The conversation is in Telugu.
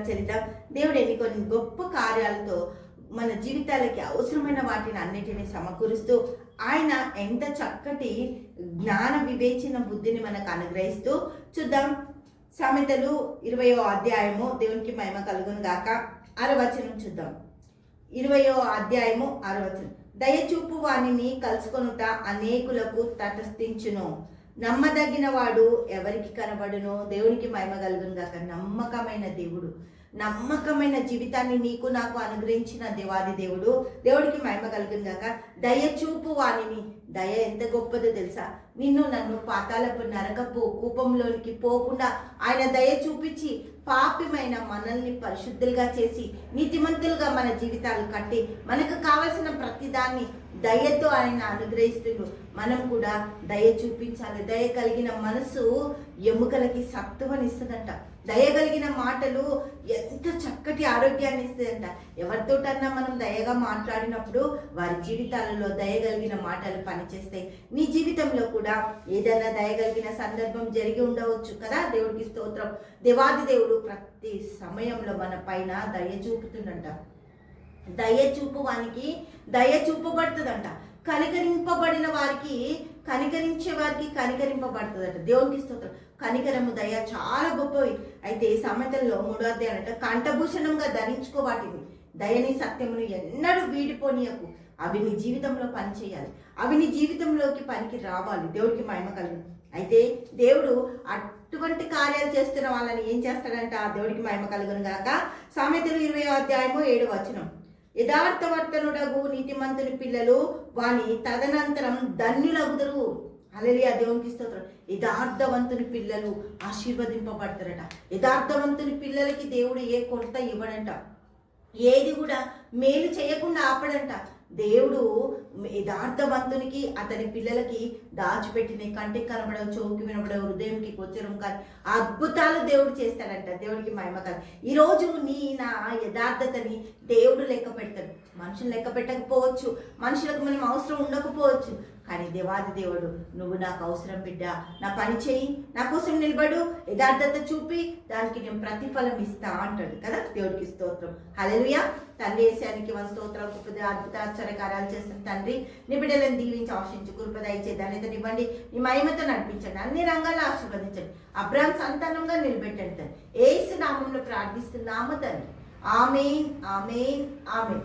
చెల్లిద్దాం. దేవుడు ఎన్ని కొన్ని గొప్ప కార్యాలతో మన జీవితాలకి అవసరమైన వాటిని అన్నిటినీ సమకూరుస్తూ ఆయన ఎంత చక్కటి జ్ఞాన వివేచన బుద్ధిని మనకు అనుగ్రహిస్తూ చూద్దాం. సామెతలు ఇరవయో అధ్యాయము దేవునికి మహిమ కలుగును గాక. అరవచనం చూద్దాం. ఇరవయో అధ్యాయము అరవచనం. దయచూపు వాణిని కలుసుకొనుట అనేకులకు తటస్థించును. నమ్మదగిన వాడు ఎవరికి కనబడును దేవునికి మహిమ కలుగును కాక నమ్మకమైన దేవుడు. నమ్మకమైన జీవితాన్ని నీకు నాకు అనుగ్రహించిన దేవాది దేవుడు దేవుడికి మహిమ కలుగును దయ దయచూపు వాణిని. దయ ఎంత గొప్పదో తెలుసా? నిన్ను నన్ను పాతాలపు నరకపు కూపంలోనికి పోకుండా ఆయన దయ చూపించి పాపిమైన మనల్ని పరిశుద్ధులుగా చేసి నీతిమంతులుగా మన జీవితాలు కట్టి మనకు కావలసిన ప్రతిదాన్ని దయతో ఆయన అనుగ్రహిస్తున్నాడు మనం కూడా దయ చూపించాలి. దయ కలిగిన మనసు ఎముకలకి సత్తువనిస్తుందంట దయ కలిగిన మాటలు ఎంత చక్కటి ఆరోగ్యాన్ని ఇస్తుందంట. ఎవరితోటన్నా మనం దయగా మాట్లాడినప్పుడు వారి జీవితాలలో దయ కలిగిన మాటలు పనిచేస్తాయి. నీ జీవితంలో కూడా ఏదైనా దయ కలిగిన సందర్భం జరిగి ఉండవచ్చు కదా? దేవుడికి స్తోత్రం. దేవాది దేవుడు ప్రతి సమయంలో మన పైన దయ చూపుతుందంట దయ చూపు వానికి దయ చూపబడుతుందంట. కనికరింపబడిన వారికి కనికరించే వారికి కనికరింపబడుతుందట. దేవునికి స్తోత్రం. కనికరము దయ చాలా గొప్పవి. అయితే సామెతల్లో మూడో అధ్యాయం అంట కంఠభూషణంగా ధరించుకో వాటిని దయని సత్యమును ఎన్నడూ వీడిపోనీయకు. అవి నీ జీవితంలో పనిచేయాలి అవి నీ జీవితంలోకి పనికి రావాలి. దేవుడికి మహిమ కలుగు. అయితే దేవుడు అటువంటి కార్యాలు చేస్తున్న వాళ్ళని ఏం చేస్తాడంట? ఆ దేవుడికి మహిమ కలుగును గాక. సామెతలు ఇరవై అధ్యాయము ఏడు వచనం. యథార్థవర్తనుడగు నీతిమంతుని పిల్లలు వాని తదనంతరం ధన్యులగుదరు. అలలియా దేవునికి స్తోత్రం. యథార్థవంతుని పిల్లలు ఆశీర్వదింపబడతారట. యథార్థవంతుని పిల్లలకి దేవుడు ఏ కొరత ఇవ్వడంట? ఏది కూడా మేలు చేయకుండా ఆపడంట. దేవుడు యథార్థవంతునికి అతని పిల్లలకి దాచిపెట్టిన కంటికి కనబడవు చౌకి వినబడవు హృదయంకి గోచరం కాదు. అద్భుతాలు దేవుడు చేస్తాడంట. దేవుడికి మహిమ కాదు ఈరోజు నీ నా యథార్థతని దేవుడు లెక్క పెడతాడు. మనుషులు లెక్క పెట్టకపోవచ్చు. మనుషులకు మనం అవసరం ఉండకపోవచ్చు. దేవాది దేవుడు నువ్వు నాకు అవసరం బిడ్డ. నా పని చేయి నా కోసం నిలబడు యథార్థత చూపి దానికి నేను ప్రతిఫలం ఇస్తా అంటాడు కదా దేవుడికి స్తోత్రం. హల్లెలూయా. తండ్రి వేసానికి మన స్తోత్రం గొప్పది అద్భుత ఆశ్చర్యకార్యాలు చేస్తున్న తండ్రి నీ బిడ్డలను దీవించి ఆశించి కృప ఇచ్చే ధన్యత ఇవ్వండి నీ మహిమతో నడిపించండి అన్ని రంగాల్లో ఆశీర్వదించండి. అబ్రాహం సంతానంగా నిలబెట్టండి తండ్రి. ఏసు నామంలో ప్రార్థిస్తున్నాము తండ్రి. Amen amen amen.